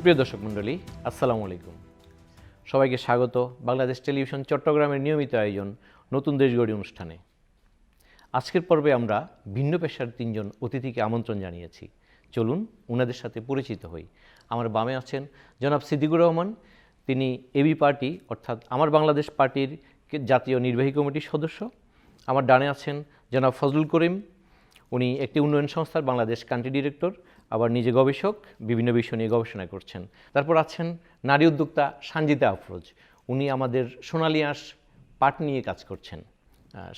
সুপ্রিয় দর্শক মণ্ডলী, আসসালামু আলাইকুম। সবাইকে স্বাগত বাংলাদেশ টেলিভিশন চট্টগ্রামের নিয়মিত আয়োজন নতুন দেশ গড়ি অনুষ্ঠানে। আজকের পর্বে আমরা ভিন্ন পেশার তিনজন অতিথিকে আমন্ত্রণ জানিয়েছি। চলুন ওনাদের সাথে পরিচিত হই। আমার বামে আছেন জনাব সিদ্দিকুর রহমান। তিনি এবি পার্টি, অর্থাৎ আমার বাংলাদেশ পার্টির জাতীয় নির্বাহী কমিটির সদস্য। আমার ডানে আছেন জনাব ফজলুল করিম। উনি একটি উন্নয়ন সংস্থার বাংলাদেশ কান্ট্রি ডিরেক্টর আবার নিজে গবেষক, বিভিন্ন বিষয় নিয়ে গবেষণা করছেন। তারপর আছেন নারী উদ্যোক্তা সানজিতা আফরোজ। উনি আমাদের সোনালী আঁশ পাট নিয়ে কাজ করছেন।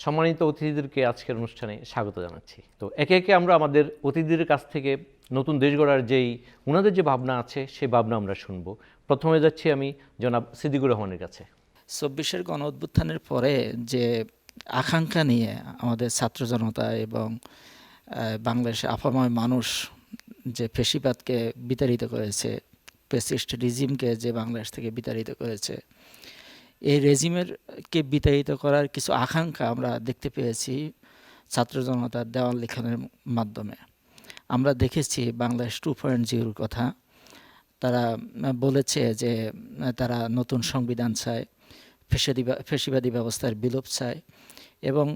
সম্মানিত অতিথিদেরকে আজকের অনুষ্ঠানে স্বাগত জানাচ্ছি। তো একে একে আমরা আমাদের অতিথিদের কাছ থেকে নতুন দেশ গড়ার যেই ওনাদের যে ভাবনা আছে, সেই ভাবনা আমরা শুনব। প্রথমে যাচ্ছি আমি জনাব সিদ্দিকুর রহমানের কাছে। চব্বিশের গণ অভ্যুত্থানের পরে যে আকাঙ্ক্ষা নিয়ে আমাদের ছাত্র জনতা এবং বাংলাদেশের আপাময় মানুষ যে ফেসিবাদকে বিতাড়িত করেছে পেসিস্ট রিজিমকে যে বাংলাদেশ থেকে বিতাড়িত করেছে, এই রেজিমেরকে বিতাড়িত করার কিছু আকাঙ্ক্ষা আমরা দেখতে পেয়েছি ছাত্র জনতার দেওয়াল লেখনের মাধ্যমে। আমরা দেখেছি বাংলাদেশ টু পয়েন্ট জিরোর কথা। তারা বলেছে যে তারা নতুন সংবিধান চায়, ফেসিবাদী ফেসিবাদী ব্যবস্থার বিলোপ চায় এবং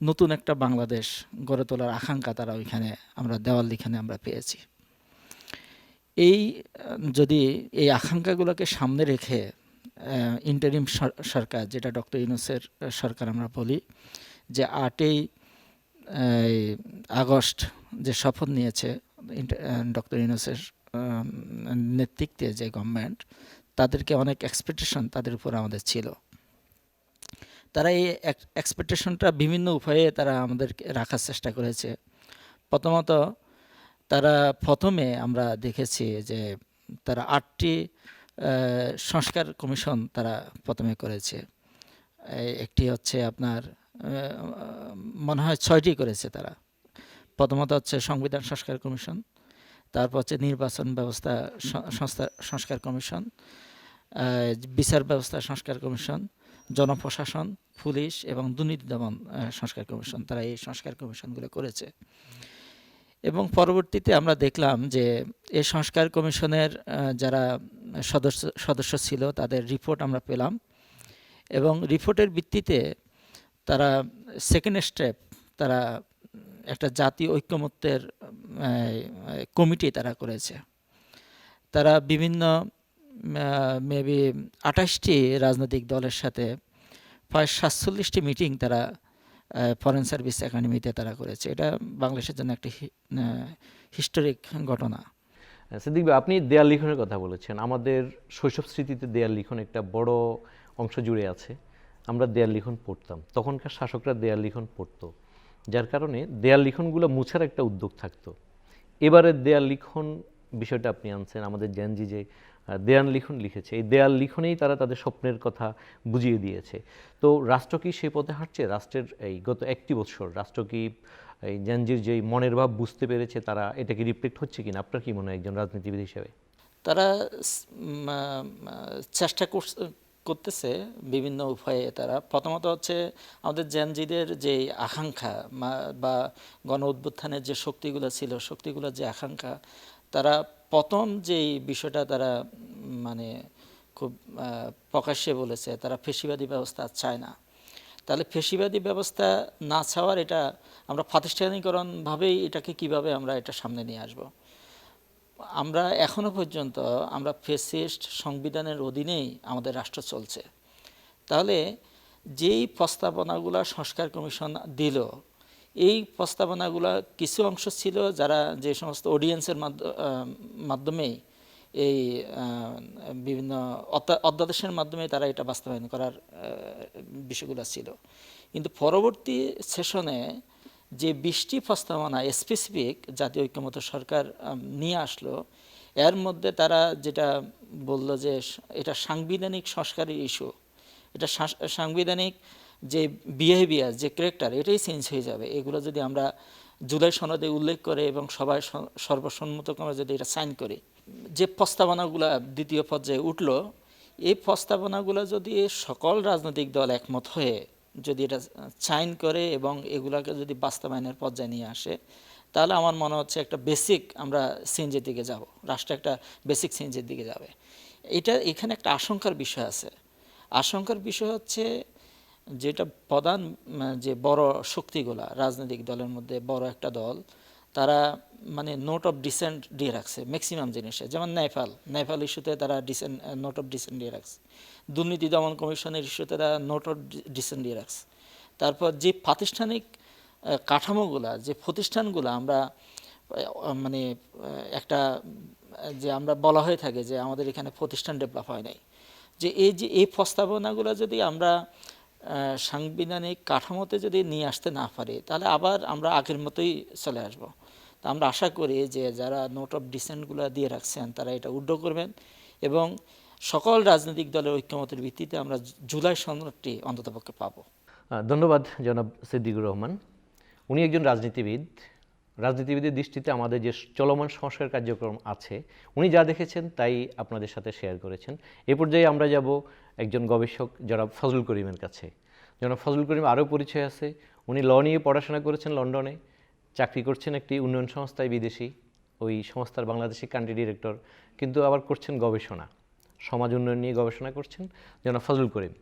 নতুন একটা বাংলাদেশ গড়ে তোলার আকাঙ্ক্ষা তারা ওইখানে আমরা, দেওয়াল লিখানে আমরা পেয়েছি। এই, যদি এই আকাঙ্ক্ষাগুলোকে সামনে রেখে ইন্টারিম সরকার, যেটা ডক্টর ইউনুসের সরকার আমরা বলি, যে আটই আগস্ট যে শপথ নিয়েছে ডক্টর ইউনুসের নেতৃত্বে যে গভর্নমেন্ট তাদেরকে অনেক এক্সপেকটেশন তাদের উপর আমাদের ছিল। তারা এই এক্সপেকটেশনটা বিভিন্ন উপায়ে তারা আমাদেরকে রাখার চেষ্টা করেছে। প্রথমত, তারা প্রথমে আমরা দেখেছি যে তারা আটটি সংস্কার কমিশন তারা প্রথমে করেছে। একটি হচ্ছে আপনার মনে হয় ছয়টি করেছে তারা। প্রথমত হচ্ছে সংবিধান সংস্কার কমিশন, তারপর হচ্ছে নির্বাচন ব্যবস্থা সংস্কার কমিশন বিচার ব্যবস্থা সংস্কার কমিশন জনপ্রশাসন, পুলিশ এবং দুর্নীতি দমন সংস্কার কমিশন, তারা এই সংস্কার কমিশনগুলো করেছে। এবং পরবর্তীতে আমরা দেখলাম যে এই সংস্কার কমিশনের যারা সদস্য সদস্য ছিল, তাদের রিপোর্ট আমরা পেলাম এবং রিপোর্টের ভিত্তিতে তারা সেকেন্ড স্টেপ তারা একটা জাতীয় ঐক্যমত্যের কমিটি তারা করেছে। তারা বিভিন্ন মেবি আঠাশটি রাজনৈতিক দলের সাথে প্রায় সাতচল্লিশটি মিটিং তারা ফরেন সার্ভিস একাডেমিতে তারা করেছে। এটা বাংলাদেশের জন্য একটি হিস্টোরিক ঘটনা। সিদ্দিক আপনি দেয়াল লিখনের কথা বলেছেন। আমাদের শৈশব স্মৃতিতে দেয়াল লিখন একটা বড় অংশ জুড়ে আছে। আমরা দেয়াল লিখন পড়তাম। তখনকার শাসকরা দেয়াল লিখন পড়তো। যার কারণে দেয়াল লিখনগুলো মুছার একটা উদ্যোগ থাকতো। এবারে দেয়াল লিখন বিষয়টা আপনি আনছেন। আমাদের জ্যানজি যে দেয়াল লিখন লিখেছে। এই দেয়াল লিখনেই তারা তাদের স্বপ্নের কথা বুঝিয়ে দিয়েছে। তো রাষ্ট্র কি সেই পথে হাঁটছে? রাষ্ট্রের এই গত একটি বছর রাষ্ট্র কি এই জ্যানজির যেই মনের ভাব বুঝতে পেরেছে, তারা এটা কি রিফ্লেক্ট হচ্ছে কিনা? আপনার কি মনে হয় একজন রাজনীতিবিদ হিসেবে? তারা স- চেষ্টা করতেছে বিভিন্ন উপায়ে তারা। প্রথমত হচ্ছে আমাদের জ্যানজিদের যে আকাঙ্ক্ষা বা গণ উত্থানের যে শক্তিগুলো ছিল, শক্তিগুলোর যে আকাঙ্ক্ষা, তারা প্রথম যেই বিষয়টা তারা মানে খুব প্রকাশ্যে বলেছে, তারা ফেসিবাদী ব্যবস্থা চায় না। তাহলে ফেসিবাদী ব্যবস্থা না চাওয়ার এটা আমরা প্রাতিষ্ঠানিকরণভাবেই এটাকে কীভাবে আমরা এটা সামনে নিয়ে আসব? আমরা এখনও পর্যন্ত আমরা ফেসিস্ট সংবিধানের অধীনেই আমাদের রাষ্ট্র চলছে। তাহলে যেই প্রস্তাবনাগুলো সংস্কার কমিশন দিল এই প্রস্তাবনাগুলো কিছু অংশ ছিল যারা যে সমস্ত অডিয়েন্সের মাধ্যমে এই বিভিন্ন অধ্যাদেশের মাধ্যমে তারা এটা বাস্তবায়ন করার বিষয়গুলো ছিল। কিন্তু পরবর্তী সেশনে যে বৃষ্টি প্রস্তাবনা স্পেসিফিক জাতীয় ঐক্যমত সরকার নিয়ে আসলো, এর মধ্যে তারা যেটা বলল যে এটা সাংবিধানিক সংস্কারের ইস্যু এটা সাংবিধানিক যে বিহেভিয়ার যে ক্যারেক্টার এটাই চেঞ্জ হয়ে যাবে। এগুলো যদি আমরা জুলাই সনদে উল্লেখ করে এবং সবাই সর্বসম্মতক্রমে যদি এটা সাইন করি, যে প্রস্তাবনাগুলো দ্বিতীয় পর্যায়ে উঠল, এই প্রস্তাবনাগুলো যদি সকল রাজনৈতিক দল একমত হয়ে যদি এটা সাইন করে এবং এগুলাকে যদি বাস্তবায়নের পর্যায়ে নিয়ে আসে, তাহলে আমার মনে হচ্ছে একটা বেসিক আমরা সিএনজির দিকে যাব, রাষ্ট্র একটা বেসিক সিএনজির দিকে যাবে। এটা এখানে একটা আশঙ্কার বিষয় আছে। আশঙ্কার বিষয় হচ্ছে যেটা প্রধান যে বড় শক্তিগুলা রাজনৈতিক দলের মধ্যে বড় একটা দল, তারা মানে নোট অফ ডিসেন্ট দিয়ে রাখছে ম্যাক্সিমাম জিনিসে। যেমন নেপাল নেপাল ইস্যুতে তারা ডিসেন্ট নোট অফ ডিসেন্ট দিয়ে রাখছে। দুর্নীতি দমন কমিশনের ইস্যুতে তারা নোট অফ ডিসেন্ট দিয়ে রাখছে। তারপর যে প্রাতিষ্ঠানিক কাঠামোগুলা, যে প্রতিষ্ঠানগুলো আমরা মানে একটা, যে আমরা বলা হয়ে থাকে যে আমাদের এখানে প্রতিষ্ঠান ডেভেলপ হয় নাই। যে এই যে, এই প্রস্তাবনাগুলো যদি আমরা সাংবিধানিক কাঠামোতে যদি নিয়ে আসতে না পারি, তাহলে আবার আমরা আগের মতোই চলে আসব। তা আমরা আশা করি যে যারা নোট অফ ডিসেন্টগুলো দিয়ে রাখছেন, তারা এটা উড্ড করবেন এবং সকল রাজনৈতিক দলের ঐক্যমতের ভিত্তিতে আমরা জুলাই সনদটি অন্ততপক্ষে পাব। ধন্যবাদ জনাব সিদ্দিকুর রহমান। উনি একজন রাজনীতিবিদ রাজনীতিবিদের দৃষ্টিতে আমাদের যে চলমান সংস্কার কার্যক্রম আছে, উনি যা দেখেছেন তাই আপনাদের সাথে শেয়ার করেছেন। এ পর্যায়ে আমরা যাব একজন গবেষক যারা ফজল করিমের কাছে। জনাব ফজল করিম আরও পরিচয় আছে। উনি ল নিয়ে পড়াশোনা করেছেন লন্ডনে, চাকরি করছেন একটি উন্নয়ন সংস্থায় বিদেশি, ওই সংস্থার বাংলাদেশি কান্ট্রি ডিরেক্টর কিন্তু আবার করছেন গবেষণা। সমাজ উন্নয়ন নিয়ে গবেষণা করছেন যেন ফজল করিম।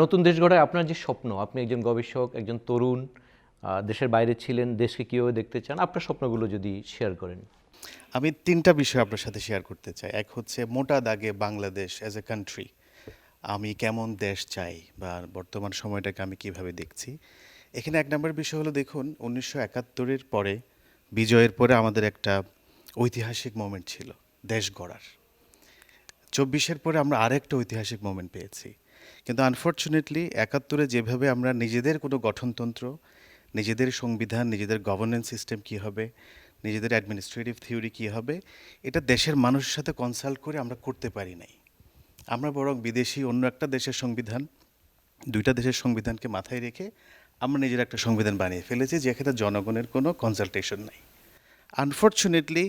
নতুন দেশ গড়ায় আপনার যে স্বপ্ন, আপনি একজন গবেষক, একজন তরুণ দেশের বাইরে ছিলেন, দেশকে কীভাবে দেখতে চান, আপনার স্বপ্নগুলো যদি শেয়ার করেন। আমি তিনটা বিষয় আপনার সাথে শেয়ার করতে চাই। এক হচ্ছে মোটা দাগে বাংলাদেশ অ্যাজ এ কান্ট্রি আমি কেমন দেশ চাই বা বর্তমান সময়টাকে আমি কীভাবে দেখছি। এখানে এক নম্বর বিষয় হলো, দেখুন, উনিশশো একাত্তরের পরে, বিজয়ের পরে আমাদের একটা ঐতিহাসিক মোমেন্ট ছিল, দেশ গড়ার। চব্বিশের পরে আমরা আরেকটা ঐতিহাসিক মোমেন্ট পেয়েছি। কিন্তু আনফর্চুনেটলি একাত্তরে যেভাবে আমরা নিজেদের কোনো গঠনতন্ত্র নিজেদের সংবিধান, নিজেদের গভর্নেন্স সিস্টেম কী হবে, নিজেদের অ্যাডমিনিস্ট্রেটিভ থিওরি কী হবে, এটা দেশের মানুষের সাথে কনসাল্ট করে আমরা করতে পারি নাই। আমরা বরং বিদেশি অন্য একটা দেশের সংবিধান, দুইটা দেশের সংবিধানকে মাথায় রেখে আমরা নিজের একটা সংবিধান বানিয়ে ফেলেছি, যেখানে জনগণের কোনো কনসালটেশন নাই। আনফর্চুনেটলি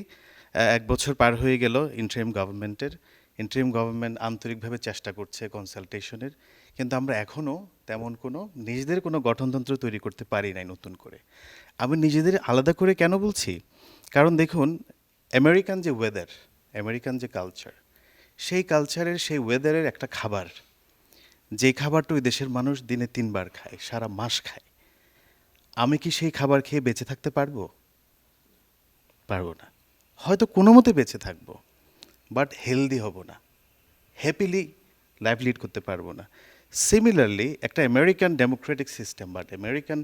এক বছর পার হয়ে গেল ইন্টারিম গভর্নমেন্টের ইন্টারিম গভর্নমেন্ট আন্তরিকভাবে চেষ্টা করছে কনসালটেশনের কিন্তু আমরা এখনও তেমন কোনো নিজেদের কোনো গঠনতন্ত্র তৈরি করতে পারি নাই নতুন করে। আমি নিজেদের আলাদা করে কেন বলছি? কারণ দেখুন, আমেরিকান যে ওয়েদার আমেরিকান যে কালচার সেই কালচারের সেই ওয়েদারের একটা খাবার, যে খাবারটা ওই দেশের মানুষ দিনে তিনবার খায়, সারা মাস খায়, আমি কি সেই খাবার খেয়ে বেঁচে থাকতে পারব? পারব না। হয়তো কোনো মতে বেঁচে থাকব বাট হেলদি হব না। হ্যাপিলি লাইফ লিড করতে পারব না। সিমিলারলি একটা American democratic system but American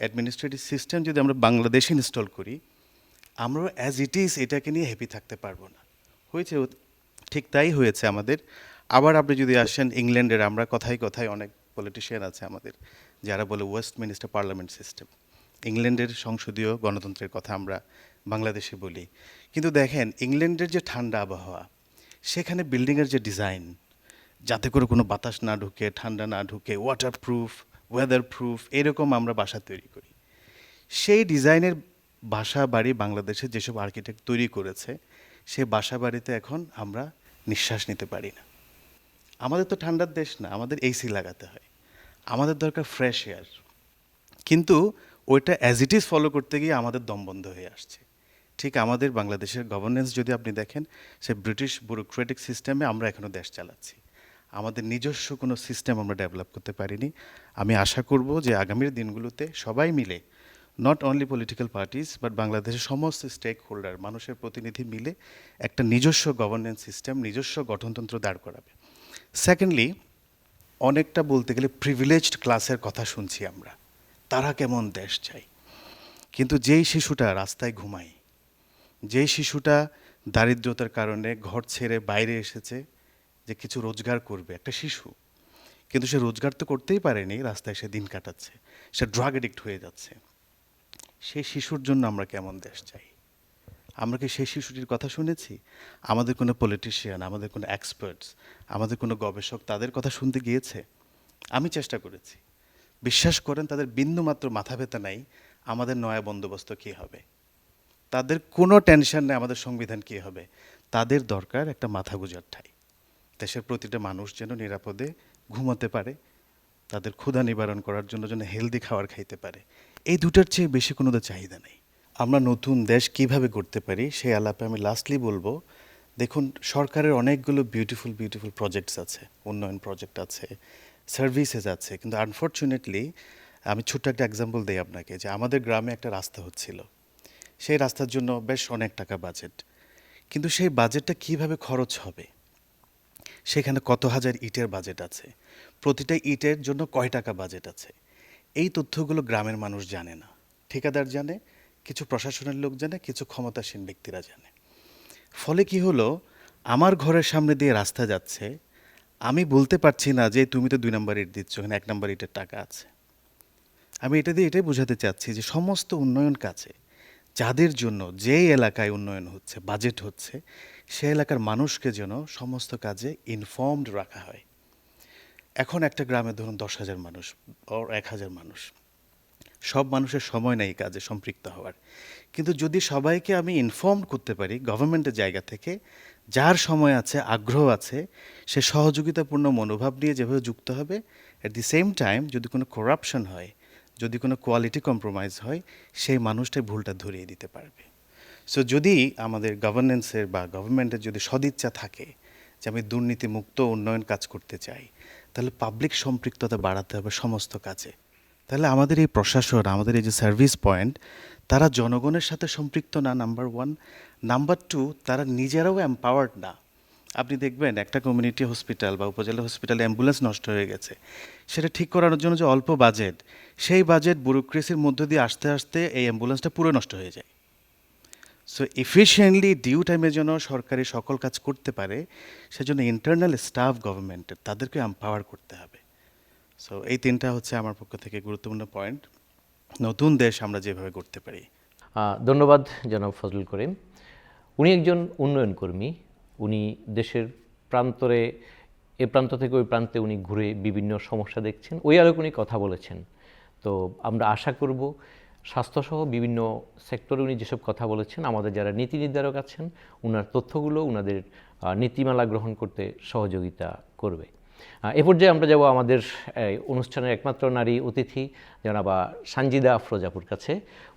administrative system যদি আমরা বাংলাদেশে ইনস্টল করি, আমরা অ্যাজ ইট ইজ এটাকে নিয়ে হ্যাপি থাকতে পারব না। হয়েছে ঠিক তাই হয়েছে আমাদের। আবার আপনি যদি আসেন ইংল্যান্ডের আমরা কথায় কথায় অনেক পলিটিশিয়ান আছে আমাদের, যারা বলে ওয়েস্ট মিনিস্টার পার্লামেন্ট সিস্টেম ইংল্যান্ডের সংসদীয় গণতন্ত্রের কথা আমরা বাংলাদেশে বলি। কিন্তু দেখেন ইংল্যান্ডের যে ঠান্ডা আবহাওয়া, সেখানে বিল্ডিংয়ের যে ডিজাইন যাতে করে কোনো বাতাস না ঢুকে, ঠান্ডা না ঢুকে ওয়াটার প্রুফ ওয়েদার প্রুফ এরকম আমরা বাসা তৈরি করি। সেই ডিজাইনের বাসা বাড়ি বাংলাদেশে যেসব আর্কিটেক্ট তৈরি করেছে, সে বাসা বাড়িতে এখন আমরা নিঃশ্বাস নিতে পারি না। আমাদের তো ঠান্ডার দেশ না, আমাদের এসি লাগাতে হয়। আমাদের দরকার ফ্রেশ এয়ার কিন্তু ওইটা অ্যাজ ইট ইজ ফলো করতে গিয়ে আমাদের দম বন্ধ হয়ে আসছে। ঠিক আমাদের বাংলাদেশের গভর্নেন্স যদি আপনি দেখেন, সে ব্রিটিশ ব্যুরোক্রেটিক সিস্টেমে আমরা এখনও দেশ চালাচ্ছি। আমাদের নিজস্ব কোনো সিস্টেম আমরা ডেভেলপ করতে পারিনি। আমি আশা করব যে আগামীর দিনগুলোতে সবাই মিলে not only political parties but বাংলাদেশের সমস্ত স্টেক হোল্ডার মানুষের প্রতিনিধি মিলে একটা নিজস্ব গভর্নেন্স সিস্টেম নিজস্ব গঠনতন্ত্র দাঁড় করাবে। সেকেন্ডলি অনেকটা বলতে গেলে প্রিভিলেজড ক্লাসের কথা শুনছি আমরা। তারা কেমন দেশ চাই কিন্তু যেই শিশুটা রাস্তায় ঘুমায়, যেই শিশুটা দারিদ্রতার কারণে ঘর ছেড়ে বাইরে এসেছে যে কিছু রোজগার করবে একটা শিশু। কিন্তু সে রোজগার তো করতেই পারেনি, রাস্তায় সে দিন কাটাচ্ছে, সে ড্রাগ এডিক্ট হয়ে যাচ্ছে। সেই শিশুর জন্য আমরা কেমন দেশ চাই? আমরা কি সেই শিশুটির কথা শুনেছি? আমাদের কোনো পলিটিশিয়ান আমাদের কোনো এক্সপার্টস আমাদের কোনো গবেষক তাদের কথা শুনতে গিয়েছে? আমি চেষ্টা করেছি। বিশ্বাস করেন, তাদের বিন্দুমাত্র মাথা ব্যথা নাই, আমাদের নয়া বন্দোবস্ত কী হবে? তাদের কোনো টেনশন নেই, আমাদের সংবিধান কী হবে? তাদের দরকার একটা মাথা গুজার ঠাই। দেশের প্রতিটা মানুষ যেন নিরাপদে ঘুমাতে পারে, তাদের ক্ষুধা নিবারণ করার জন্য যেন হেলদি খাবার খাইতে পারে। এই দুটার চেয়ে বেশি কোনো তো চাহিদা নেই। আমরা নতুন দেশ কীভাবে করতে পারি সেই আলাপে আমি লাস্টলি বলব, দেখুন, সরকারের অনেকগুলো বিউটিফুল বিউটিফুল প্রজেক্টস আছে, উন্নয়ন প্রজেক্ট আছে সার্ভিসেস আছে, কিন্তু আনফর্চুনেটলি আমি ছোট্ট একটা এক্সাম্পল দিই আপনাকে যে আমাদের গ্রামে একটা রাস্তা হচ্ছিল। সেই রাস্তার জন্য বেশ অনেক টাকা বাজেট কিন্তু সেই বাজেটটা কীভাবে খরচ হবে? সেখানে কত হাজার ইটের বাজেট আছে? প্রতিটা ইটের জন্য কয় টাকা বাজেট আছে? এই তথ্যগুলো গ্রামের মানুষ জানে না। ঠিকাদার জানে, কিছু প্রশাসনের লোক জানে, কিছু ক্ষমতাসীন ব্যক্তিরা জানে। ফলে কি হলো? আমার ঘরের সামনে দিয়ে রাস্তা যাচ্ছে। আমি বলতে পারছি না যে তুমি তো দুই নম্বর ইট দিচ্ছ, এখানে এক নম্বর ইটের টাকা আছে। আমি এটা দিয়ে এটাই বোঝাতে চাচ্ছি যে সমস্ত উন্নয়ন কাছে যাদের জন্য যে এলাকায় উন্নয়ন হচ্ছে, বাজেট হচ্ছে সে এলাকার মানুষকে যেন সমস্ত কাজে ইনফর্মড রাখা হয়। এখন একটা গ্রামে ধরুন দশ হাজার মানুষ ওর এক হাজার মানুষ। সব মানুষের সময় নেই কাজে, সম্পৃক্ত হওয়ার। কিন্তু যদি সবাইকে আমি ইনফর্ম করতে পারি গভর্নমেন্টের জায়গা থেকে, যার সময় আছে, আগ্রহ আছে, সে সহযোগিতাপূর্ণ মনোভাব নিয়ে যেভাবে যুক্ত হবে অ্যাট দি সেম টাইম যদি কোনো করাপশন হয়, যদি কোনো কোয়ালিটি কম্প্রোমাইজ হয়, সেই মানুষটাই ভুলটা ধরিয়ে দিতে পারবে। সো যদি আমাদের গভর্নেন্সের বা গভর্নমেন্টের যদি সদিচ্ছা থাকে যে আমি দুর্নীতিমুক্ত উন্নয়ন কাজ করতে চাই, তাহলে পাবলিক সম্পৃক্ততা বাড়াতে হবে সমস্ত কাজে। তাহলে আমাদের এই প্রশাসন, আমাদের এই যে সার্ভিস পয়েন্ট তারা জনগণের সাথে সম্পৃক্ত না নাম্বার ওয়ান নাম্বার টু তারা নিজেরাও এম্পাওয়ার্ড না। আপনি দেখবেন একটা কমিউনিটি হসপিটাল বা উপজেলা হসপিটালে অ্যাম্বুলেন্স নষ্ট হয়ে গেছে। সেটা ঠিক করানোর জন্য যে অল্প বাজেট সেই বাজেট ব্যুরোক্রেসির মধ্য দিয়ে আসতে আসতে এই অ্যাম্বুলেন্সটা পুরো নষ্ট হয়ে যায়। সো এফিশিয়েন্টলি ডিউ টাইমে যেন সরকারি সকল কাজ করতে পারে, সেজন্য ইন্টারনাল স্টাফ গভর্নমেন্টের তাদেরকে এম্পাওয়ার করতে হবে। সো এই তিনটা হচ্ছে আমার পক্ষ থেকে গুরুত্বপূর্ণ পয়েন্ট নতুন দেশ আমরা যেভাবে করতে পারি। ধন্যবাদ জনাব ফজলুল করিম। উনি একজন উন্নয়ন কর্মী। উনি দেশের প্রান্তরে, এ প্রান্ত থেকে ওই প্রান্তে উনি ঘুরে বিভিন্ন সমস্যা দেখছেন। ওই আলোকে উনি কথা বলেছেন। তো আমরা আশা করব স্বাস্থ্যসহ বিভিন্ন সেক্টরে উনি যেসব কথা বলেছেন, আমাদের যারা নীতি নির্ধারক আছেন ওনার তথ্যগুলো ওনাদের নীতিমালা গ্রহণ করতে সহযোগিতা করবে। এ পর্যায়ে আমরা যাব আমাদের অনুষ্ঠানের একমাত্র নারী অতিথি, জনাবা সানজিদা আফরোজাপুর কাছে।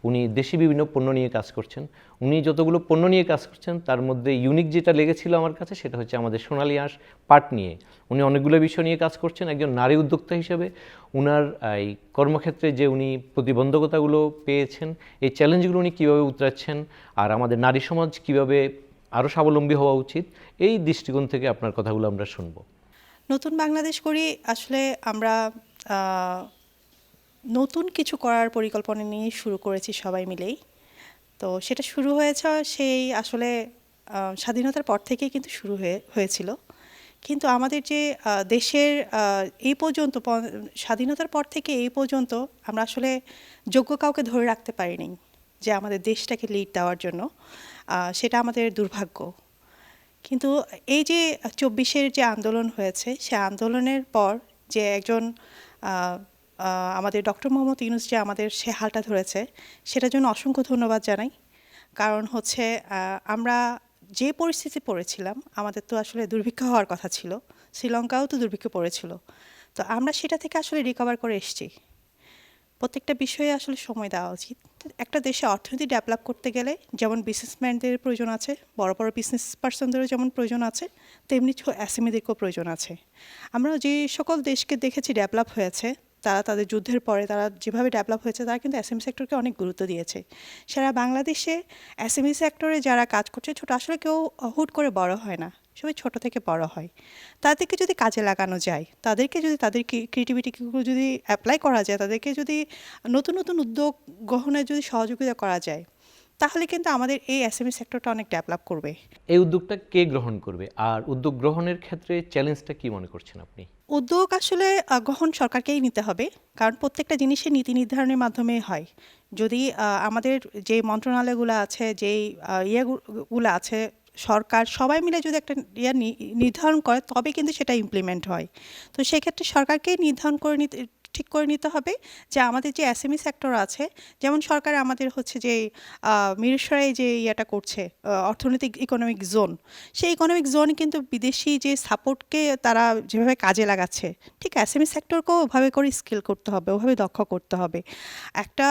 উনি দেশি বিভিন্ন পণ্য নিয়ে কাজ করছেন। উনি যতগুলো পণ্য নিয়ে কাজ করছেন, তার মধ্যে ইউনিক যেটা লেগেছিল আমার কাছে, সেটা হচ্ছে আমাদের সোনালী আঁশ পাট নিয়ে। উনি অনেকগুলো বিষয় নিয়ে কাজ করছেন, একজন নারী উদ্যোক্তা হিসেবে। উনার, এই, কর্মক্ষেত্রে যে উনি প্রতিবন্ধকতাগুলো পেয়েছেন, এই চ্যালেঞ্জগুলো উনি কীভাবে উতরাচ্ছেন, আর আমাদের নারী সমাজ কীভাবে আরও স্বাবলম্বী হওয়া উচিত, এই দৃষ্টিকোণ থেকে আপনার কথাগুলো আমরা শুনব। নতুন বাংলাদেশ করি, আসলে আমরা নতুন কিছু করার পরিকল্পনা নিয়ে শুরু করেছি সবাই মিলেই। তো সেটা শুরু হয়েছে সেই, আসলে স্বাধীনতার পর থেকেই কিন্তু শুরু হয়ে, হয়েছিল। কিন্তু আমাদের যে দেশের এই পর্যন্ত স্বাধীনতার পর থেকে এই পর্যন্ত আমরা আসলে যোগ্য কাউকে ধরে রাখতে পারিনি, যে আমাদের দেশটাকে লিড দেওয়ার জন্য। সেটা আমাদের দুর্ভাগ্য। কিন্তু এই যে চব্বিশের যে আন্দোলন হয়েছে, সে আন্দোলনের পর যে একজন আমাদের ডক্টর মোহাম্মদ ইউনুস যে আমাদের সে হালটা ধরেছে, সেটার জন্য অসংখ্য ধন্যবাদ জানাই। কারণ হচ্ছে আমরা যে পরিস্থিতি পড়েছিলাম, আমাদের তো আসলে দুর্ভিক্ষ হওয়ার কথা ছিল, শ্রীলঙ্কাও তো দুর্ভিক্ষ পড়েছিল। তো আমরা সেটা থেকে আসলে রিকভার করে এসেছি। প্রত্যেকটা বিষয়ে আসলে সময় দেওয়া উচিত। একটা দেশে অর্থনীতি ডেভেলপ করতে গেলে যেমন বিজনেসম্যানদের প্রয়োজন আছে, বড় বড় বিজনেস পার্সনদেরও যেমন প্রয়োজন আছে, তেমনি অ্যাসেমিদেরকেও প্রয়োজন আছে। আমরা যে সকল দেশকে দেখেছি ডেভেলপ হয়েছে, তারা তাদের যুদ্ধের পরে তারা যেভাবে ডেভেলপ হয়েছে, তারা কিন্তু এসএমই সেক্টরকে অনেক গুরুত্ব দিয়েছে। সারা বাংলাদেশে এসএমই সেক্টরে যারা কাজ করছে, ছোট, আসলে কেউ হুট করে বড় হয় না। সবাই ছোট থেকে বড় হয়। তাদেরকে যদি কাজে লাগানো যায় তাদেরকে যদি তাদের ক্রিয়েটিভিটিগুলো যদি অ্যাপ্লাই করা যায় তাদেরকে যদি নতুন নতুন উদ্যোগ গ্রহণে যদি সহযোগিতা করা যায় তাহলে কিন্তু আমাদের এই এসএমই সেক্টরটা অনেক ডেভেলপ করবে। এই উদ্যোগটা কে গ্রহণ করবে? আর উদ্যোগ গ্রহণের ক্ষেত্রে চ্যালেঞ্জটা কি মনে করছেন আপনি? উদ্যোগ আসলে গ্রহণ সরকারকেই নিতে হবে। কারণ প্রত্যেকটা জিনিসের নীতি নির্ধারণের মাধ্যমে হয়। যদি আমাদের যে মন্ত্রণালয়গুলো আছে যেই ইয়েগুলো আছে সরকার সবাই মিলে যদি একটা ইয়ে নির্ধারণ করে, তবে কিন্তু সেটা ইমপ্লিমেন্ট হয়। তো সেক্ষেত্রে সরকারকেই নির্ধারণ করে নিতে ঠিক করে নিতে হবে যে আমাদের যে এসএমই সেক্টর আছে, যেমন সরকার আমাদের হচ্ছে যে মিরসরাই যে ইয়েটা করছে অর্থনৈতিক ইকোনমিক জোন সেই ইকোনমিক জোন কিন্তু বিদেশি যে সাপোর্টকে তারা যেভাবে কাজে লাগাচ্ছে, ঠিক এসএমই সেক্টরকেও ওভাবে করে স্কিল করতে হবে, ওভাবে দক্ষ করতে হবে। একটা,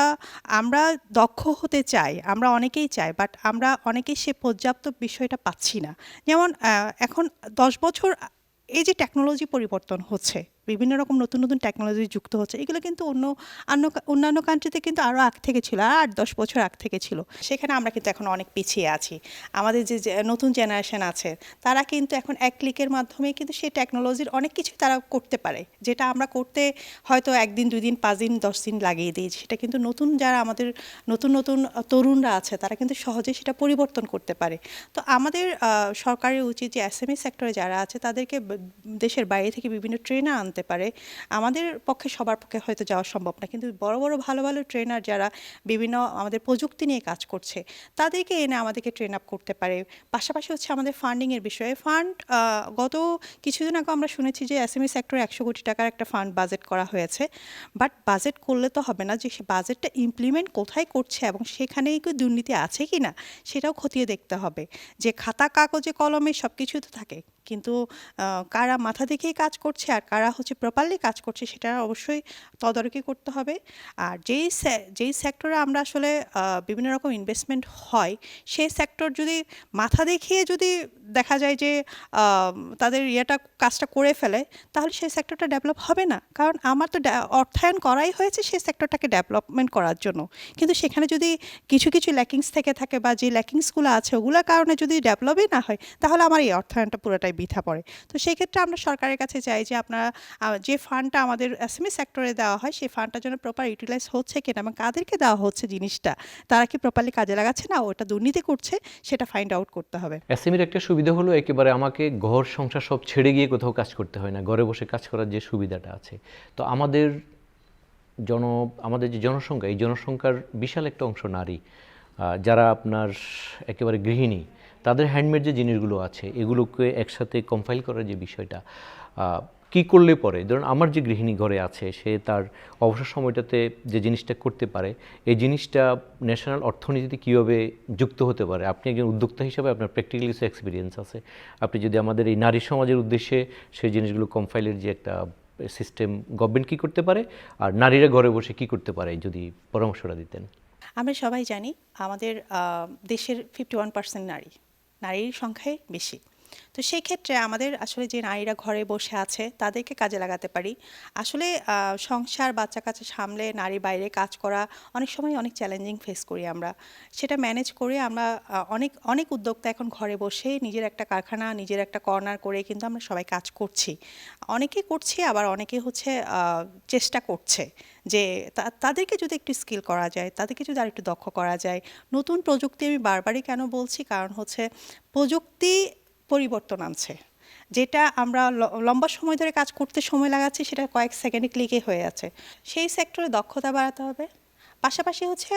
আমরা দক্ষ হতে চাই, আমরা অনেকেই চাই বাট আমরা অনেকেই সে পর্যাপ্ত বিষয়টা পাচ্ছি না। যেমন এখন দশ বছর, এই যে টেকনোলজি পরিবর্তন হচ্ছে বিভিন্ন রকম নতুন নতুন টেকনোলজি যুক্ত হচ্ছে। এগুলো কিন্তু অন্য অন্য অন্যান্য কান্ট্রিতে কিন্তু আরও আগ থেকে ছিল, আট দশ বছর আগ থেকে ছিল। সেখানে আমরা কিন্তু এখন অনেক পিছিয়ে আছি। আমাদের যে নতুন জেনারেশন আছে, তারা কিন্তু এখন এক ক্লিকের মাধ্যমে কিন্তু সেই টেকনোলজির অনেক কিছু তারা করতে পারে। যেটা আমরা করতে হয়তো একদিন দুই দিন পাঁচ দিন দশ দিন লাগিয়ে দিই সেটা কিন্তু নতুন যারা আমাদের, নতুন নতুন তরুণরা আছে, তারা কিন্তু সহজে সেটা পরিবর্তন করতে পারে। তো আমাদের সরকারের উচিত যে এসএমই সেক্টরে যারা আছে, তাদেরকে দেশের বাইরে থেকে বিভিন্ন ট্রেনার আনতে পারে। আমাদের পক্ষে, সবার পক্ষে হয়তো যাওয়া সম্ভব না। কিন্তু বড় বড়, ভালো ভালো ট্রেনার যারা বিভিন্ন আমাদের প্রযুক্তি নিয়ে কাজ করছে, তাদেরকে এনে আমাদেরকে ট্রেন আপ করতে পারে। পাশাপাশি হচ্ছে আমাদের ফান্ডিংয়ের বিষয়ে। ফান্ড গত কিছুদিন আগে আমরা শুনেছি যে এসএমই সেক্টরে একশো কোটি টাকার একটা ফান্ড বাজেট করা হয়েছে। বাট বাজেট করলে তো হবে না যে সে বাজেটটা ইমপ্লিমেন্ট কোথায় করছে এবং সেখানেই কি দুর্নীতি আছে কি না সেটাও খতিয়ে দেখতে হবে। যে খাতা, কাগজে, কলমে সব কিছু তো থাকে। কিন্তু কারা মাথা দেখেই কাজ করছে আর কারা হচ্ছে প্রপারলি কাজ করছে সেটা অবশ্যই তদারকি করতে হবে। আর যেই যেই সেক্টরে আমরা আসলে বিভিন্ন রকম ইনভেস্টমেন্ট হয়, সেই সেক্টর যদি মাথা দেখিয়ে যদি দেখা যায় যে তাদের ইয়েটা কাজটা করে ফেলে, তাহলে সেই সেক্টরটা ডেভেলপ হবে না। কারণ আমার তো অর্থায়ন করাই হয়েছে সেই সেক্টরটাকে ডেভেলপমেন্ট করার জন্য। কিন্তু সেখানে যদি কিছু কিছু ল্যাকিংস থেকে থাকে বা যে ল্যাকিংসগুলো আছে, ওগুলোর কারণে যদি ডেভেলপই না হয়, তাহলে আমার এই অর্থায়নটা পুরোটাই বৃথা পড়ে। তো সেই ক্ষেত্রে আমরা সরকারের কাছে চাই যে আপনারা যে ফান্ডটা আমাদের এসএমই সেক্টরে দেওয়া হয়, সেই ফান্ডটা যেন প্রপার ইউটিলাইজ হচ্ছে কিনা এবং কাদেরকে দেওয়া হচ্ছে জিনিসটা, তারা কি প্রপারলি কাজে লাগাচ্ছে না? ওটা দুর্নীতি করছে, সেটা ফাইন্ড আউট করতে হবে। এসএমির একটা সুবিধা হলো একেবারে আমাকে ঘর, সংসার সব ছেড়ে গিয়ে কোথাও কাজ করতে হয় না, ঘরে বসে কাজ করার যে সুবিধাটা আছে। তো আমাদের জন, আমাদের যে জনসংখ্যা, এই জনসংখ্যার বিশাল একটা অংশ নারী যারা আপনার একেবারে গৃহিণী তাদের হ্যান্ডমেড যে জিনিসগুলো আছে, এগুলোকে একসাথে কম্পাইল করার যে বিষয়টা কি করলে পরে? ধরুন, আমার যে গৃহিণী ঘরে আছে, সে তার অবসর সময়টাতে যে জিনিসটা করতে পারে, এই জিনিসটা ন্যাশনাল অর্থনীতিতে কীভাবে যুক্ত হতে পারে? আপনি একজন উদ্যোক্তা হিসাবে আপনার প্র্যাকটিক্যালি কিছু এক্সপিরিয়েন্স আছে। আপনি যদি আমাদের এই নারী সমাজের উদ্দেশ্যে সেই জিনিসগুলো কম্পাইলের যে একটা সিস্টেম গভর্নমেন্ট কী করতে পারে? আর নারীরা ঘরে বসে কি করতে পারে? যদি পরামর্শটা দিতেন। আমরা সবাই জানি, আমাদের দেশের ফিফটি ওয়ান পার্সেন্ট নারী। নারীর সংখ্যাই বেশি। তো সেই ক্ষেত্রে আমাদের আসলে যে নারীরা ঘরে বসে আছে, তাদেরকে কাজে লাগাতে পারি। আসলে সংসার বাচ্চা কাচ্চা সামলে নারী বাইরে কাজ করা অনেক সময় অনেক চ্যালেঞ্জিং ফেস করি আমরা। সেটা ম্যানেজ করে আমরা অনেক অনেক উদ্যোক্তা এখন ঘরে বসে নিজের একটা কারখানা, নিজের একটা কর্নার করে কিন্তু আমরা সবাই কাজ করছি। অনেকে করছি, আবার অনেকে হচ্ছে চেষ্টা করছে যে তাদেরকে যদি একটু স্কিল করা যায়, তাদেরকে যদি আরেকটু দক্ষ করা যায়। নতুন প্রযুক্তি আমি বারবারই কেন বলছি? কারণ হচ্ছে প্রযুক্তি পরিবর্তন আনছে। যেটা আমরা লম্বা সময় ধরে কাজ করতে সময় লাগাচ্ছি, সেটা কয়েক সেকেন্ডে ক্লিকে হয়ে আছে সেই সেক্টরে দক্ষতা বাড়াতে হবে। পাশাপাশি হচ্ছে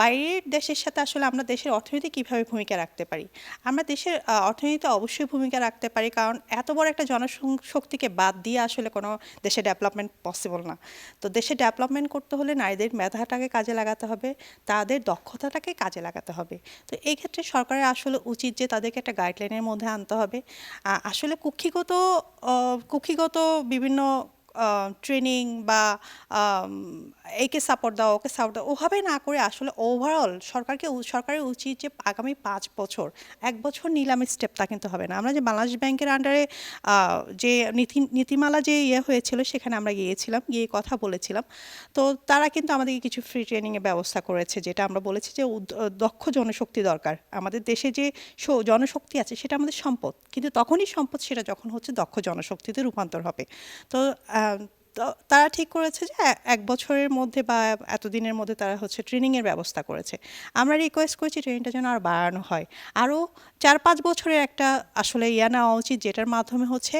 বাইরের দেশের সাথে আসলে আমরা দেশের অর্থনীতি কীভাবে ভূমিকা রাখতে পারি? আমরা দেশের অর্থনীতিতে অবশ্যই ভূমিকা রাখতে পারি, কারণ এত বড় একটা জনশক্তিকে বাদ দিয়ে আসলে কোনো দেশে ডেভেলপমেন্ট পসিবল না। তো দেশে ডেভেলপমেন্ট করতে হলে নারীদের মেধাটাকে কাজে লাগাতে হবে, তাদের দক্ষতাটাকে কাজে লাগাতে হবে। তো এই ক্ষেত্রে সরকারের আসলে উচিত যে তাদেরকে একটা গাইডলাইনের মধ্যে আনতে হবে। আসলে কুক্ষিগত কুক্ষিগত বিভিন্ন ট্রেনিং বা একে সাপোর্ট দাও ওকে সাপোর্ট দাও, ওভাবে না করে আসলে ওভারঅল সরকারকে সরকারের উচিত যে আগামী পাঁচ বছর, এক বছর নিলামের স্টেপ তা কিন্তু হবে না। আমরা যে বাংলাদেশ ব্যাংকের আন্ডারে যে নীতি, নীতিমালা যে ইয়ে হয়েছিল, সেখানে আমরা গিয়েছিলাম, গিয়ে কথা বলেছিলাম। তো তারা কিন্তু আমাদেরকে কিছু ফ্রি ট্রেনিংয়ের ব্যবস্থা করেছে, যেটা আমরা বলেছি যে দক্ষ জনশক্তি দরকার। আমাদের দেশে যে জনশক্তি আছে, সেটা আমাদের সম্পদ। কিন্তু তখনই সম্পদ সেটা যখন হচ্ছে দক্ষ জনশক্তিতে রূপান্তর হবে। তো um, তো তারা ঠিক করেছে যে এক বছরের মধ্যে বা এতদিনের মধ্যে তারা হচ্ছে ট্রেনিংয়ের ব্যবস্থা করেছে। আমরা রিকোয়েস্ট করেছি ট্রেনিংটা যেন আর বাড়ানো হয়। আরও চার পাঁচ বছরের একটা আসলে ইয়া নেওয়া উচিত যেটার মাধ্যমে হচ্ছে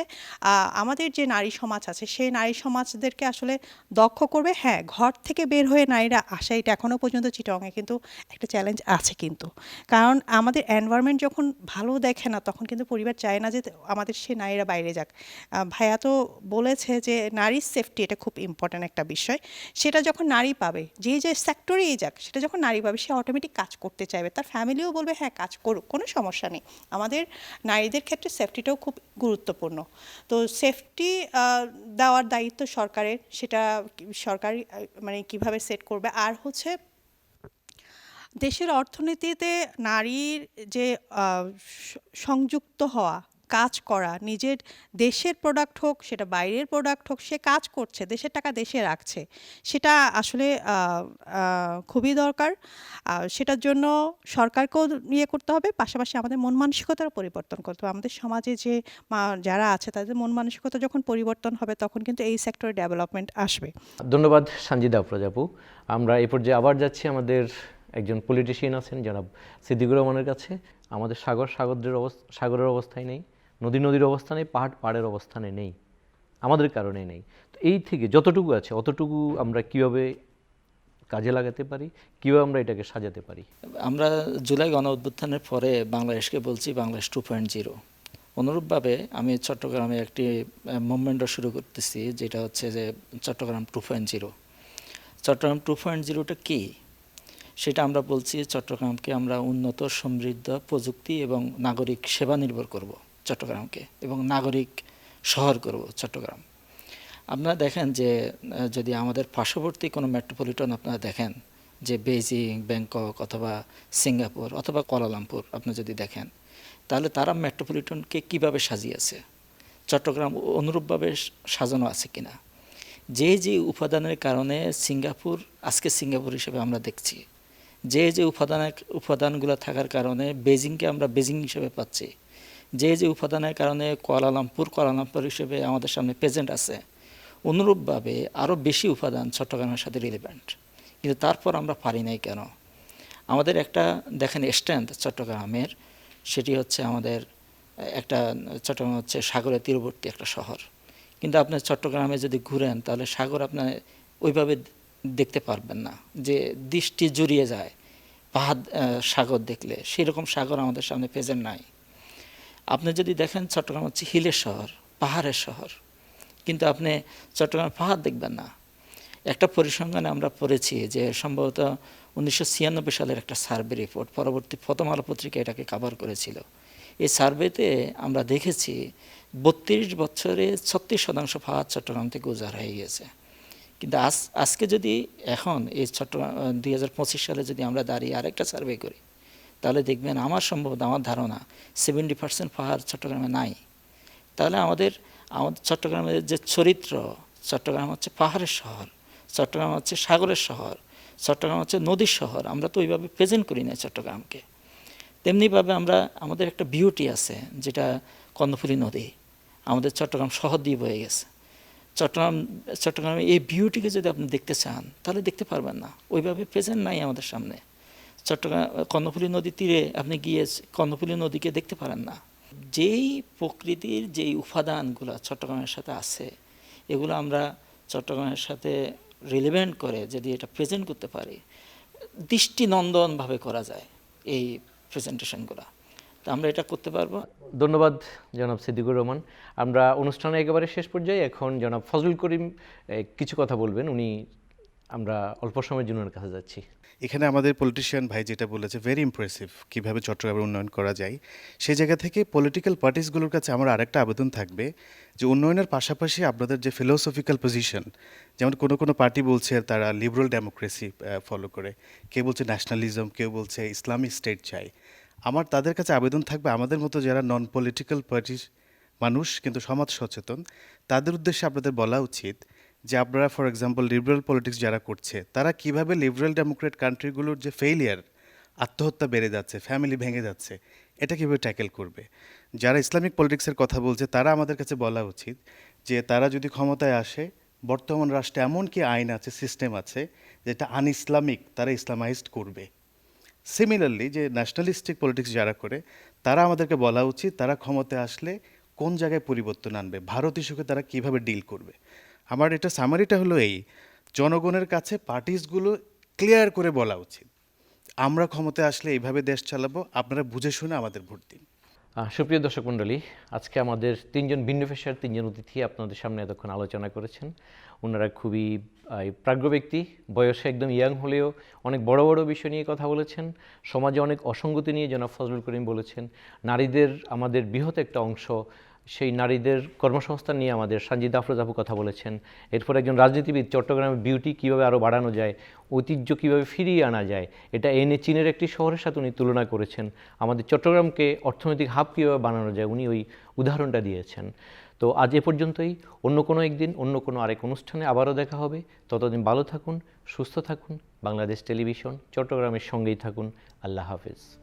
আমাদের যে নারী সমাজ আছে, সেই নারী সমাজদেরকে আসলে দক্ষ করবে। হ্যাঁ ঘর থেকে বের হয়ে নারীরা আসা, এটা এখনও পর্যন্ত চিটংয়ে কিন্তু একটা চ্যালেঞ্জ আছে কিন্তু। কারণ আমাদের এনভায়রনমেন্ট যখন ভালো দেখে না, তখন কিন্তু পরিবার চায় না যে আমাদের সে নারীরা বাইরে যাক। ভাইয়া তো বলেছে যে নারী সেফটি এটা খুব ইম্পর্ট্যান্ট একটা বিষয়। সেটা যখন নারী পাবে যে যে সেক্টরেই যাক, সেটা যখন নারী পাবে, সে অটোমেটিক কাজ করতে চাইবে। তার ফ্যামিলিও বলবে হ্যাঁ কাজ করুক, কোনো সমস্যা নেই। আমাদের নারীদের ক্ষেত্রে সেফটিটাও খুব গুরুত্বপূর্ণ। তো সেফটি দেওয়ার দায়িত্ব সরকারের, সেটা সরকারি মানে কীভাবে সেট করবে। আর হচ্ছে, দেশের অর্থনীতিতে নারীর যে সংযুক্ত হওয়া কাজ করা, নিজের দেশের প্রোডাক্ট হোক, সেটা বাইরের প্রোডাক্ট হোক, সে কাজ করছে, দেশের টাকা দেশে রাখছে, সেটা আসলে খুবই দরকার। সেটার জন্য সরকারকেও ইয়ে করতে হবে, পাশাপাশি আমাদের মন মানসিকতারও পরিবর্তন করতে হবে। আমাদের সমাজে যে যারা আছে, তাদের মন মানসিকতা যখন পরিবর্তন হবে, তখন কিন্তু এই সেক্টরে ডেভেলপমেন্ট আসবে। ধন্যবাদ, সানজিদা প্রজাপু। আমরা এই পর্যায়ে আবার যাচ্ছি, আমাদের একজন পলিটিশিয়ান আছেন, জনাব সিদ্দিকুর রহমানের কাছে। আমাদের সাগর সাগরের অবস্থা, সাগরের অবস্থায় নেই। নদী নদীর অবস্থানে, পাহাড় পাহাড়ের অবস্থানে নেই, আমাদের কারণে নেই। তো এই থেকে যতটুকু আছে, অতটুকু আমরা কীভাবে কাজে লাগাতে পারি, কীভাবে আমরা এটাকে সাজাতে পারি? আমরা জুলাই গণ অভ্যুত্থানের পরে বাংলাদেশকে বলছি বাংলাদেশ টু পয়েন্ট জিরো অনুরূপভাবে আমি চট্টগ্রামে একটি মুভমেন্টও শুরু করতেছি, যেটা হচ্ছে যে Chattogram two point zero Chattogram two point জিরোটা কী? সেটা আমরা বলছি চট্টগ্রামকে আমরা উন্নত, সমৃদ্ধ প্রযুক্তি এবং নাগরিক সেবা নির্ভর করব। চট্টগ্রামকে এবং নাগরিক শহর করব চট্টগ্রাম। আপনারা দেখেন যে যদি আমাদের পার্শ্ববর্তী কোনো মেট্রোপলিটন আপনারা দেখেন, যে বেইজিং, ব্যাংকক অথবা সিঙ্গাপুর অথবা কুয়ালালামপুর আপনি যদি দেখেন, তাহলে তারা মেট্রোপলিটনকে কীভাবে সাজিয়েছে? চট্টগ্রাম অনুরূপভাবে সাজানো আছে কিনা? যে যে উপাদানের কারণে সিঙ্গাপুর, আজকে সিঙ্গাপুর হিসেবে আমরা দেখছি, যে যে উপাদানের, উপাদানগুলো থাকার কারণে বেজিংকে আমরা বেজিং হিসেবে পাচ্ছি যে যে উপাদানের কারণে কুয়ালালামপুর কুয়ালালামপুর হিসেবে আমাদের সামনে প্রেজেন্ট আছে, অনুরূপভাবে আরও বেশি উপাদান চট্টগ্রামের সাথে রিলেভেন্ট কিন্তু তারপর আমরা পারি নাই কেন? আমাদের একটা, দেখেন স্ট্রেংথ চট্টগ্রামের, সেটি হচ্ছে আমাদের, একটা চট্টগ্রাম হচ্ছে সাগরের তীরবর্তী একটা শহর। কিন্তু আপনি চট্টগ্রামে যদি ঘুরেন, তাহলে সাগর আপনার ওইভাবে দেখতে পারবেন না, যে দৃষ্টি জুড়িয়ে যায়। পাহাড় সাগর দেখলে, সেরকম সাগর আমাদের সামনে প্রেজেন্ট নাই। আপনি যদি দেখেন চট্টগ্রাম হচ্ছে হিলের শহর, পাহাড়ের শহর, কিন্তু আপনি চট্টগ্রামের পাহাড় দেখবেন না। একটা পরিসংখ্যানে আমরা পড়েছি যে সম্ভবত উনিশশো ছিয়ানব্বই সালের একটা সার্ভে রিপোর্ট, পরবর্তী প্রথম আলো পত্রিকা এটাকে কাভার করেছিল। এই সার্ভেতে আমরা দেখেছি বত্রিশ বছরে ছত্রিশ শতাংশ পাহাড় চট্টগ্রাম থেকে উজাড় হয়ে গেছে কিন্তু আজ, আজকে যদি এখন এই চট্টগ্রাম, দুই হাজার পঁচিশ সালে যদি আমরা দাঁড়িয়ে আরেকটা সার্ভে করি তাহলে দেখবেন আমার সম্ভবত, আমার ধারণা সেভেন্টি পার্সেন্ট পাহাড় চট্টগ্রামে নাই। তাহলে আমাদের আমাদের চট্টগ্রামের যে চরিত্র, চট্টগ্রাম হচ্ছে পাহাড়ের শহর, চট্টগ্রাম হচ্ছে সাগরের শহর, চট্টগ্রাম হচ্ছে নদীর শহর, আমরা তো ওইভাবে প্রেজেন্ট করি না চট্টগ্রামকে। তেমনিভাবে আমরা, আমাদের একটা বিউটি আছে, যেটা কর্ণফুলী নদী, আমাদের চট্টগ্রাম শহর দিয়ে বয়ে গেছে। চট্টগ্রাম, চট্টগ্রামে এই বিউটিকে যদি আপনি দেখতে চান, তাহলে দেখতে পারবেন না, ওইভাবে প্রেজেন্ট নাই আমাদের সামনে। চট্টগ্রাম, কর্ণফুলী নদীর তীরে আপনি গিয়ে কর্ণফুলী নদীকে দেখতে পারেন না। যেই প্রকৃতির যেই উপাদানগুলো চট্টগ্রামের সাথে আছে, এগুলো আমরা চট্টগ্রামের সাথে রিলেভেন্ট করে যদি এটা প্রেজেন্ট করতে পারি, দৃষ্টিনন্দনভাবে করা যায় এই প্রেজেন্টেশনগুলো তো আমরা এটা করতে পারব। ধন্যবাদ, জনাব সিদ্দিকুর রহমান। আমরা অনুষ্ঠানে একেবারে শেষ পর্যায়ে এখন জনাব ফজল করিম কিছু কথা বলবেন। উনি আমরা অল্প সময়ের জন্য কাছে যাচ্ছি। এখানে আমাদের পলিটিশিয়ান ভাই যেটা বলেছে ভেরি ইমপ্রেসিভ কীভাবে চট্টগ্রামের উন্নয়ন করা যায়। সেই জায়গা থেকে পলিটিক্যাল পার্টিসগুলোর কাছে আমার আরেকটা আবেদন থাকবে যে উন্নয়নের পাশাপাশি আপনাদের যে ফিলোসফিক্যাল পজিশন যেমন কোনো কোনো পার্টি বলছে তারা লিবারাল ডেমোক্রেসি ফলো করে। কেউ বলছে ন্যাশনালিজম কেউ বলছে ইসলামিক স্টেট চাই আমার তাদের কাছে আবেদন থাকবে, আমাদের মতো যারা নন পলিটিক্যাল পার্টির মানুষ, কিন্তু সমাজ সচেতন, তাদের উদ্দেশ্যে আপনাদের বলা উচিত যে আপনারা ফর এক্সাম্পল লিবারাল পলিটিক্স যারা করছে, তারা কীভাবে লিবারাল ডেমোক্রেট কান্ট্রিগুলোর যে ফেইলিয়ার আত্মহত্যা বেড়ে যাচ্ছে ফ্যামিলি ভেঙে যাচ্ছে, এটা কীভাবে ট্যাকেল করবে? যারা ইসলামিক পলিটিক্সের কথা বলছে, তারা আমাদের কাছে বলা উচিত যে, তারা যদি ক্ষমতায় আসে, বর্তমান রাষ্ট্রে এমন কি আইন আছে সিস্টেম আছে, যেটা আন ইসলামিক তারা ইসলামাইজড করবে। সিমিলারলি যে ন্যাশনালিস্টিক পলিটিক্স যারা করে, তারা আমাদেরকে বলা উচিত, তারা ক্ষমতায় আসলে কোন জায়গায় পরিবর্তন আনবে, ভারত ইস্যুকে তারা কীভাবে ডিল করবে? আমার এটা সামারিটা হলো এই, জনগণের কাছে পার্টিসগুলো ক্লিয়ার করে বলা উচিত। আমরা ক্ষমতায় আসলে এইভাবে দেশ চালাবো, আপনারা বুঝে শুনে আমাদের ভোট দিন। সুপ্রিয় দর্শক মণ্ডলী, আজকে আমাদের তিনজন ভিন্ন পেশার তিনজন অতিথি আপনাদের সামনে এতক্ষণ আলোচনা করেছেন। ওনারা খুবই প্রাজ্ঞ ব্যক্তি, বয়সে একদম ইয়াং হলেও অনেক বড় বড় বিষয় নিয়ে কথা বলেছেন। সমাজে অনেক অসঙ্গতি নিয়ে জনাব ফজলুল করিম বলেছেন, নারীদের আমাদের বৃহৎ একটা অংশ সেই নারীদের কর্মসংস্থান নিয়ে আমাদের সঞ্জিদ আফরোজ আপু কথা বলেছেন। এরপর একজন রাজনীতিবিদ চট্টগ্রামের বিউটি কীভাবে আরও বাড়ানো যায়, ঐতিহ্য কীভাবে ফিরিয়ে আনা যায়, এটা এনে চীনের একটি শহরের সাথে উনি তুলনা করেছেন। আমাদের চট্টগ্রামকে অর্থনৈতিক হাব কীভাবে বানানো যায় উনি ওই উদাহরণটা দিয়েছেন। তো আজ এ পর্যন্তই। অন্য কোনো একদিন, অন্য কোনো আরেক অনুষ্ঠানে আবারও দেখা হবে। ততদিন ভালো থাকুন, সুস্থ থাকুন। বাংলাদেশ টেলিভিশন, চট্টগ্রামের সঙ্গেই থাকুন। আল্লাহ হাফেজ।